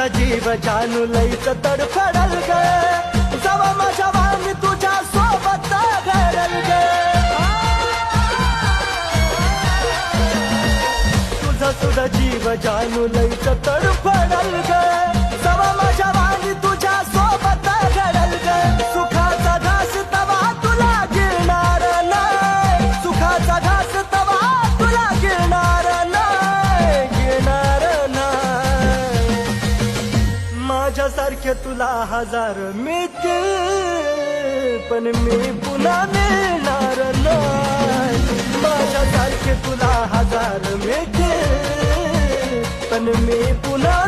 माझा जीव जानू लईच तडफडल ग. जवा माझ्या वाणी तुझ्या सोबत घडल ग. तुझा सुद्धा जीव जानू लईच तडफड माझ्यासारखे तुला हजार मिळतील पण मी पुन्हा मिळणार नाही. माझ्यासारखे तुला हजार मिळतील पण मी पुन्हा